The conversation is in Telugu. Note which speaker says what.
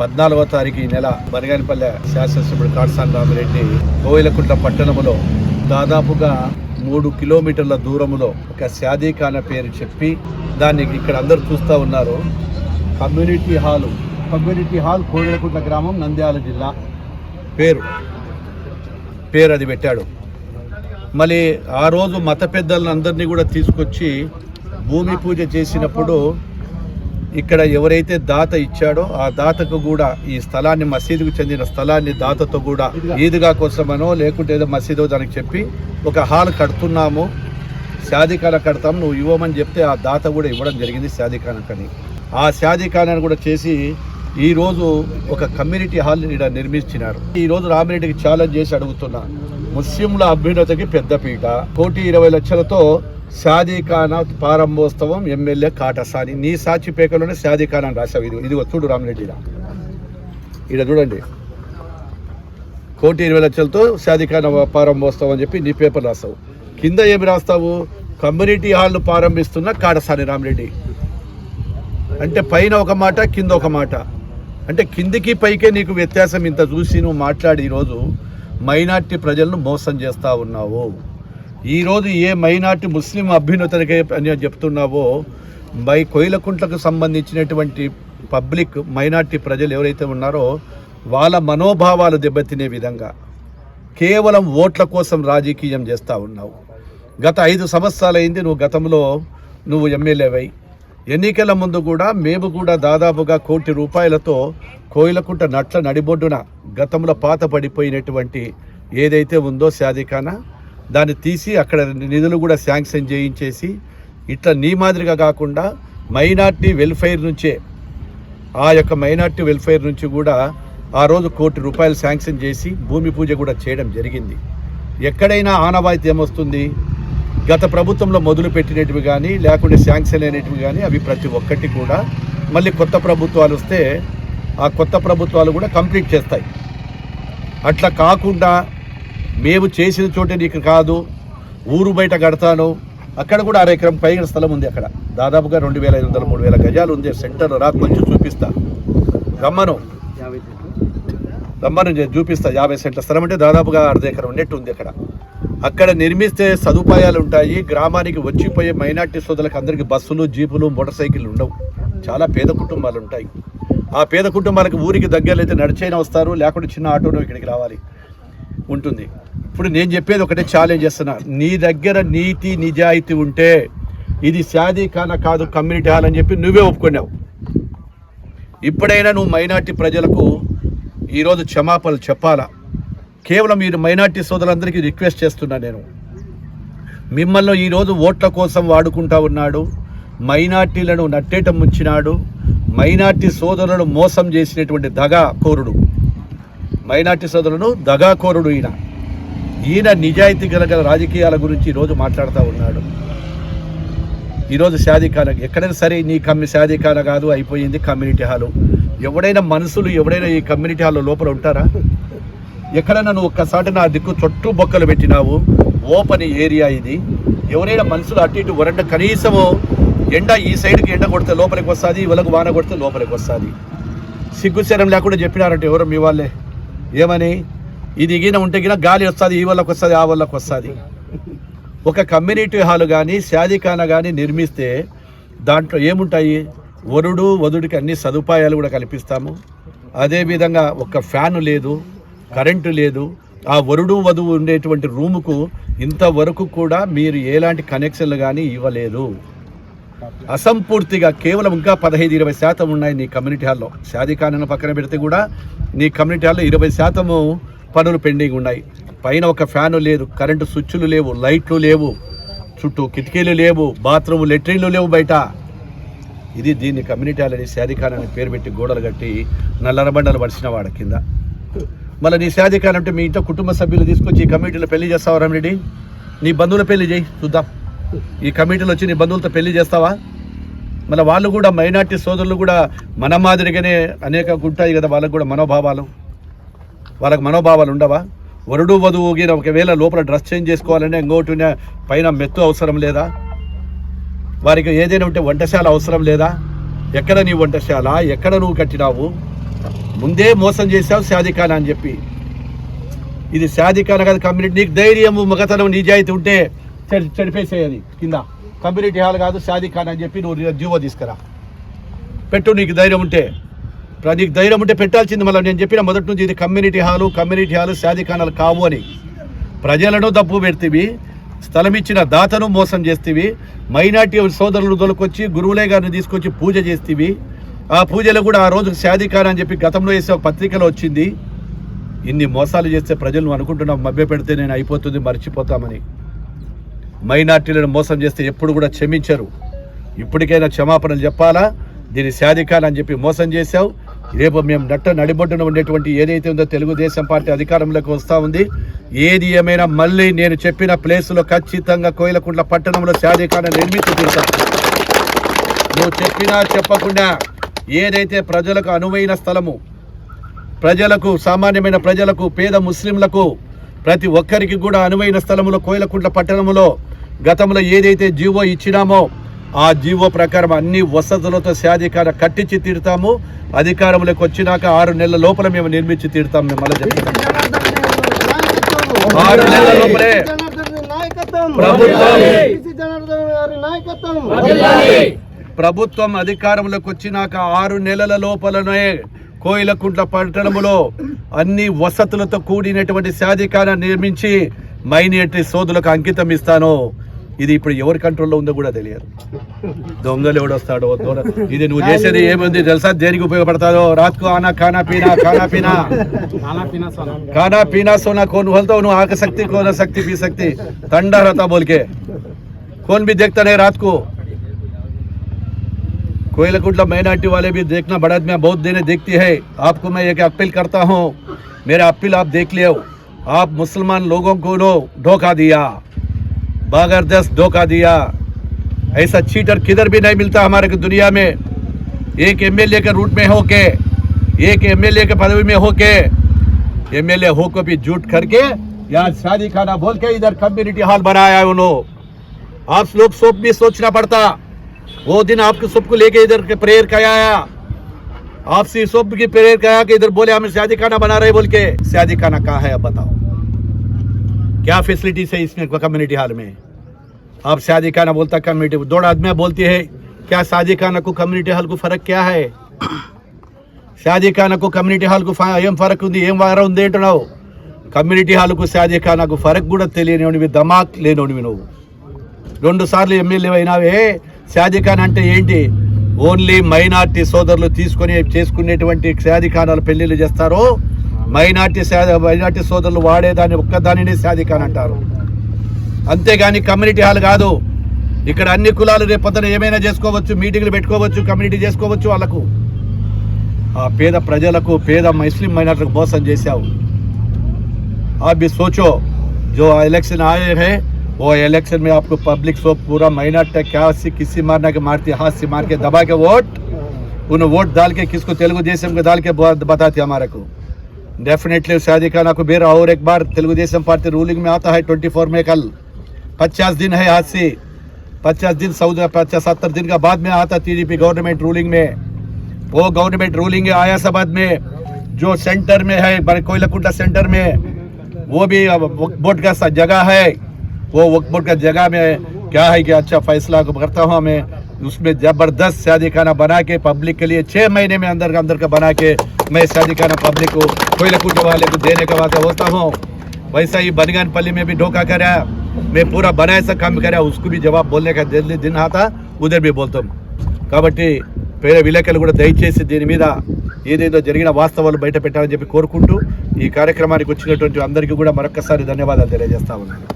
Speaker 1: పద్నాలుగో తారీఖు ఈ నెల బనగానిపల్లె శాసనసభ్యుడు కాడసాని రామిరెడ్డి కోయిలకుంట్ల పట్టణములో దాదాపుగా మూడు కిలోమీటర్ల దూరములో ఒక శాదీఖాన పేరు చెప్పి దాన్ని ఇక్కడ అందరూ చూస్తూ ఉన్నారు. Community hall community hall Kodalakunta గ్రామం నంద్యాల జిల్లా. పేరు పేరు అది పెట్టాడు. మళ్ళీ ఆ రోజు మత పెద్దలను అందరినీ కూడా తీసుకొచ్చి భూమి పూజ చేసినప్పుడు ఇక్కడ ఎవరైతే దాత ఇచ్చాడో ఆ దాతకు కూడా ఈ స్థలాన్ని మసీదుకు చెందిన స్థలాన్ని దాతతో కూడా ఈదుగా కోసమనో లేకుంటే ఏదో మసీదో దానికి చెప్పి ఒక హాల్ కడుతున్నాము షాదీఖాన కడతాం నువ్వు ఇవ్వమని చెప్తే ఆ దాత కూడా ఇవ్వడం జరిగింది షాదీఖానకని ఆ షాదీఖానాన్ని కూడా చేసి ఈరోజు ఒక కమ్యూనిటీ హాల్ ఇక్కడ నిర్మించినారు. ఈ రోజు రామిరెడ్డికి ఛాలెంజ్ చేసి అడుగుతున్నా. ముస్లింల అభ్యున్నతకి పెద్దపీట కోటి ఇరవై లక్షలతో షాదీఖానా ప్రారంభోత్సవం ఎమ్మెల్యే కాటసాని. నీ సాక్షి పేకలోనే షాదీఖానా అని రాశావు ఇది. ఇది చూడు రామిరెడ్డి ఇక్కడ చూడండి. కోటి ఇరవై లక్షలతో షాదీఖానా ప్రారంభోత్సవం అని చెప్పి నీ పేపర్ రాస్తావు కింద ఏమి రాస్తావు? కమ్యూనిటీ హాల్ను ప్రారంభిస్తున్న కాటసాని రామిరెడ్డి. అంటే పైన ఒక మాట కింద ఒక మాట. అంటే కిందికి పైకే నీకు వ్యత్యాసం ఇంత చూసి నువ్వు మాట్లాడి ఈరోజు మైనార్టీ ప్రజలను మోసం చేస్తూ ఉన్నావు. ఈరోజు ఏ మైనార్టీ ముస్లిం అభ్యున్నతనికే అని చెప్తున్నావో మై కొయిలకుంట్లకు సంబంధించినటువంటి పబ్లిక్ మైనార్టీ ప్రజలు ఎవరైతే ఉన్నారో వాళ్ళ మనోభావాలు దెబ్బతినే విధంగా కేవలం ఓట్ల కోసం రాజకీయం చేస్తూ ఉన్నావు. గత ఐదు సంవత్సరాలైంది నువ్వు గతంలో నువ్వు ఎమ్మెల్యేవై. ఎన్నికల ముందు కూడా మేము కూడా దాదాపుగా కోటి రూపాయలతో కోయిలకుంట నట్ల నడిబొడ్డున గతంలో పాత పడిపోయినటువంటి ఏదైతే ఉందో శాదికాన దాన్ని తీసి అక్కడ నిధులు కూడా శాంక్షన్ చేయించేసి ఇట్లా నీ మాదిరిగా కాకుండా మైనార్టీ వెల్ఫేర్ నుంచే ఆ యొక్క మైనార్టీ వెల్ఫేర్ నుంచి కూడా ఆ రోజు కోటి రూపాయలు శాంక్షన్ చేసి భూమి పూజ కూడా చేయడం జరిగింది. ఎక్కడైనా ఆనవాయితీ ఏమొస్తుంది? గత ప్రభుత్వంలో మొదలు పెట్టినటివి కానీ లేకుంటే శాంక్షన్ అయినటివి కానీ అవి ప్రతి ఒక్కటి కూడా మళ్ళీ కొత్త ప్రభుత్వాలు వస్తే ఆ కొత్త ప్రభుత్వాలు కూడా కంప్లీట్ చేస్తాయి. అట్లా కాకుండా మేము చేసిన చోటే నీకు కాదు ఊరు బయట కడతాను. అక్కడ కూడా అర ఎకరం పైన స్థలం ఉంది అక్కడ. దాదాపుగా రెండు వేల ఐదు వందల మూడు వేల గజాలు ఉంది. సెంటర్లో రా కొంచెం చూపిస్తా. రమ్మని నేను చూపిస్తా. యాభై సెంట్ల స్థలం అంటే దాదాపుగా అర్ధ ఎకరం నెట్ ఉంది అక్కడ. అక్కడ నిర్మిస్తే సదుపాయాలు ఉంటాయి గ్రామానికి వచ్చిపోయే మైనార్టీ సోదరులకు అందరికీ బస్సులు జీపులు మోటార్ సైకిళ్ళు ఉండవు. చాలా పేద కుటుంబాలు ఉంటాయి. ఆ పేద కుటుంబాలకు ఊరికి దగ్గరలో అయితే నడిచైనా వస్తారు లేకుంటే చిన్న ఆటోలో ఇక్కడికి రావాలి. ఉంటుంది. ఇప్పుడు నేను చెప్పేది ఒకటే ఛాలెంజ్ చేస్తున్నా. నీ దగ్గర నీతి నిజాయితీ ఉంటే ఇది శాదీ ఖానా కాదు కమ్యూనిటీ హాల్ అని చెప్పి నువ్వే ఒప్పుకున్నావు. ఇప్పుడైనా నువ్వు మైనార్టీ ప్రజలకు ఈరోజు క్షమాపణలు చెప్పాలా? కేవలం మీరు మైనార్టీ సోదరులందరికీ రిక్వెస్ట్ చేస్తున్నా నేను. మిమ్మల్ని ఈరోజు ఓట్ల కోసం వాడుకుంటా ఉన్నాడు. మైనార్టీలను నట్టేట ముంచినాడు. మైనార్టీ సోదరులను మోసం చేసినటువంటి దగా కోరుడు. మైనార్టీ సోదరులను దగాకోరుడు ఈయన. ఈయన నిజాయితీ గల గల రాజకీయాల గురించి ఈరోజు మాట్లాడుతూ ఉన్నాడు. ఈరోజు షాదీఖాన ఎక్కడైనా సరే నీ కమ్మి షాదీఖాన కాదు అయిపోయింది కమ్యూనిటీ హాలు. ఎవడైనా మనుషులు ఎవడైనా ఈ కమ్యూనిటీ హాల్లో లోపల ఉంటారా? ఎక్కడైనా నువ్వు ఒక్కసారి నా దిక్కు చుట్టూ బొక్కలు పెట్టినావు ఓపెన్ ఏరియా ఇది. ఎవరైనా మనుషులు అటు ఇటు వరంట కనీసము ఎండ ఈ సైడ్కి ఎండ కొడితే లోపలికి వస్తుంది ఇవలకు వాన కొడితే లోపలికి వస్తుంది. సిగ్గుశరం లేకుండా చెప్పినారంటే ఎవరు మీ వాళ్ళే? ఏమని? ఇది ఇగిన ఉంటే గిన గాలి వస్తుంది ఈ వాళ్ళకి వస్తుంది ఆ వాళ్ళకి వస్తుంది. ఒక కమ్యూనిటీ హాల్ కానీ శాదికాన కానీ నిర్మిస్తే దాంట్లో ఏముంటాయి? వరుడు వధుడికి అన్ని సదుపాయాలు కూడా కల్పిస్తాము. అదేవిధంగా ఒక ఫ్యాను లేదు. కరెంటు లేదు. ఆ వరుడు వధువు ఉండేటువంటి రూముకు ఇంతవరకు కూడా మీరు ఎలాంటి కనెక్షన్లు కానీ ఇవ్వలేదు. అసంపూర్తిగా కేవలం ఇంకా పదహైదు ఇరవై శాతం ఉన్నాయి నీ కమ్యూనిటీ హాల్లో. షాదీఖానాను పక్కన పెడితే కూడా నీ కమ్యూనిటీ హాల్లో ఇరవై శాతము పనులు పెండింగ్ ఉన్నాయి. పైన ఒక ఫ్యాను లేదు కరెంటు స్విచ్లు లేవు లైట్లు లేవు చుట్టూ కిటికీలు లేవు బాత్రూమ్ లెట్రిన్లు లేవు బయట. ఇది దీన్ని కమ్యూనిటీ హాల్ అని షాదీఖాన్ అని పేరు పెట్టి గోడలు కట్టి నల్లరబండలు పడిచిన వాడ కింద. మళ్ళీ నీ షాదీఖాన్ అంటే మీ ఇంట్లో కుటుంబ సభ్యులు తీసుకొచ్చి ఈ కమిటీలో పెళ్ళి చేస్తావా రామిరెడ్డి? నీ బంధువుల పెళ్ళి చేయి చూద్దాం. ఈ కమిటీలో వచ్చి నీ బంధువులతో పెళ్ళి చేస్తావా? మళ్ళీ వాళ్ళు కూడా మైనార్టీ సోదరులు కూడా మన మాదిరిగానే అనేక ఉంటాయి కదా వాళ్ళకు కూడా మనోభావాలు. వాళ్ళకి మనోభావాలు ఉండవా? వరుడు వధువు గిన ఒకవేళ లోపల డ్రెస్ చేంజ్ చేసుకోవాలంటే ఇంకోటి పైన మెత్తు అవసరం లేదా? వారికి ఏదైనా ఉంటే వంటశాల అవసరం లేదా? ఎక్కడ నీ వంటశాల? ఎక్కడ నువ్వు కట్టినావు? ముందే మోసం చేశావు సాధికాన అని చెప్పి. ఇది సాధికాన కాదు కమ్యూనిటీ నీకు ధైర్యము మగతనం నిజాయితీ ఉంటే చెడి చడిపేసేయని కింద. కమ్యూనిటీ హాల్ కాదు సాధికాన అని చెప్పి నువ్వు జీవో తీసుకురా. పెట్టు నీకు ధైర్యం ఉంటే. నీకు ధైర్యం ఉంటే పెట్టాల్సింది మళ్ళీ నేను చెప్పిన మొదటి నుంచి ఇది కమ్యూనిటీ హాలు కమ్యూనిటీ హాలు సాధికానాలు కావు అని. ప్రజలను దప్పు పెడితివి స్థలం ఇచ్చిన దాతను మోసం చేస్తేవి మైనార్టీ సోదరులు దొలకొచ్చి గురువులే గారిని తీసుకొచ్చి పూజ చేస్తేవి ఆ పూజలు కూడా ఆ రోజు శాధికారం అని చెప్పి గతంలో వేసే ఒక పత్రికలో వచ్చింది. ఇన్ని మోసాలు చేస్తే ప్రజలు అనుకుంటున్నాం మభ్య పెడితే నేను అయిపోతుంది మర్చిపోతామని. మైనార్టీలను మోసం చేస్తే ఎప్పుడు కూడా క్షమించరు. ఇప్పటికైనా క్షమాపణలు చెప్పాలా? దీని శాధికారం అని చెప్పి మోసం చేశావు. రేపు మేము నట్ట నడిబొడ్డున ఉండేటువంటి ఏదైతే ఉందో తెలుగుదేశం పార్టీ అధికారంలోకి వస్తూ ఉంది. ఏది ఏమైనా మళ్ళీ నేను చెప్పిన ప్లేసులో ఖచ్చితంగా కోయిలకుంట్ల పట్టణంలో శాధికారం నిర్మించి నువ్వు చెప్పినా చెప్పకుండా ఏదైతే ప్రజలకు అనువైన స్థలము ప్రజలకు సామాన్యమైన ప్రజలకు పేద ముస్లింలకు ప్రతి ఒక్కరికి కూడా అనువైన స్థలములో కోయిలకుంట్ల పట్టణములో గతంలో ఏదైతే జీవో ఇచ్చినామో ఆ జీవో ప్రకారం అన్ని వసతులతో శాధికార కట్టించి తీరుతాము. అధికారంలోకి వచ్చినాక ఆరు నెలల లోపల మేము నిర్మించి తీరుతాం మేము మళ్ళీ చెప్తున్నాం ఆరు నెలల లోపలే. ప్రభుత్వం. ప్రభుత్వం అధికారంలోకి వచ్చినాక ఆరు నెలల లోపలనే కోయిలకుంట్ల పట్టణంలో అన్ని వసతులతో కూడినటువంటి సాధికారాన్ని నిర్మించి మైనేటి సోదులకు అంకితం ఇస్తాను. ఇది ఇప్పుడు ఎవరి కంట్రోల్లో ఉందో కూడా తెలియదు. దొంగలు ఎవడొస్తాడో ఇది నువ్వు చేసేది ఏముంది తెలుసా? దేనికి ఉపయోగపడతాదో రాత్కు ఆనా కానా పీనా కానా పీనా? కానా పీనా సోనా. కోన్ హోల్తో నువ్వు ఆకశక్తి కోన శక్తి పీ శక్తి. తండ రతా బోల్కే. కోన్ బి దేఖతానే రాత్కు. रात माइनॉरिटी वाले भी देखना बड़ा आदमी बहुत देने देखती है। आपको मैं एक अपील करता हूँ, मेरा अपील आप देख लियो। आप मुसलमान लोगों को धोखा दिया ज़बरदस्त धोखा दिया। ऐसा चीटर किधर भी नहीं मिलता हमारे दुनिया में। एक एमएलए के रूट में होके, एक एमएलए के पदवी में होके एमएलए हो को भी झूठ करके यहाँ शादी खाना बोल के इधर कम्युनिटी हॉल बनाया है उन्होंने। आप लोग सब भी सोचना पड़ता। वो दिन आपके सबको लेके इधर के प्रेयर कराया आपसे सब की प्रेयर कराया कि इधर बोले हमें शादी खाना बना रहे बोल के शादी खाना कहाँ है अब बताओ क्या फैसिलिटीज है इसमें कम्युनिटी हॉल में आप शादी खाना बोलता कम्युनिटी दो आदमी बोलती है क्या शादी खाना को कम्युनिटी हॉल को फर्क क्या है షాదీ ఖానాకు కమ్యూనిటీ హాల్కు ఫ- ఏం ఫరక్ ఉంది ఏం వారం ఉంది అంటున్నావు కమ్యూనిటీ హాల్కు షాదీ ఖానాకు ఫరక్ కూడా తెలియనివి దమాక్ లేనివి నువ్వు రెండు సార్లు ఎమ్మెల్యే అయినావే షాదిఖాన్ అంటే ఏంటి? ఓన్లీ మైనార్టీ సోదరులు తీసుకొని చేసుకునేటువంటి షాదిఖానాలు పెళ్ళిళ్ళు చేస్తారు మైనార్టీ మైనార్టీ సోదరులు వాడేదాన్ని ఒక్కదానిని శాదిఖాన్ అంటారు. అంతేగాని కమ్యూనిటీ హాల్ కాదు. ఇక్కడ అన్ని కులాలు రేపొద్దున ఏమైనా చేసుకోవచ్చు మీటింగ్లు పెట్టుకోవచ్చు కమ్యూనిటీ చేసుకోవచ్చు వాళ్ళకు. ఆ పేద ప్రజలకు పేద ముస్లిం మైనార్టీలకు మోసం చేశావు. బి సోచో. జో ఎలక్షన్ ఆయే హే. वो इलेक्शन में आपको पब्लिक सो पूरा माइनॉरिटी क्या से किसी मारना के मारती, हाथ से मार के दबा के वोट उन्हें वोट डाल के किसको तेलुगु देशम को डाल के बताती हमारे को? डेफिनेटली शादी खाना को बेरा और एक बार तेलुगु देशम पार्टी रूलिंग में आता है ट्वेंटी फोर में कल। पचास दिन है आज से। पचास दिन चौदह पचास सत्तर दिन का बाद में आता टीडीपी गवर्नमेंट रूलिंग में। वो गवर्नमेंट रूलिंग है आयासाबाद में। जो सेंटर में है कोयलाकुंडा सेंटर में, वो भी वोट का जगह है। वो वक्फ बोर्ड का जगह में क्या है कि अच्छा फैसला करता हूँ मैं उसमें जबरदस्त शादी खाना बना के पब्लिक के लिए छह महीने में अंदर का अंदर का बना के मैं शादी खाना पब्लिक को कोयलाकुंडा वाले को देने का वादा होता हूँ वैसा ही बनगानपल्ली में भी धोखा करा मैं पूरा बनाए सा काम करा उसको भी जवाब बोलने का दिन दिन आता उधर भी बोलता हूँ కాబట్టి పేద విలేకరులు కూడా దయచేసి దీని మీద ఏదేదో జరిగిన వాస్తవాలు బయట పెట్టాలని చెప్పి కోరుకుంటూ ఈ కార్యక్రమానికి వచ్చినటువంటి అందరికీ కూడా మరొకసారి ధన్యవాదాలు తెలియజేస్తా ఉన్నాను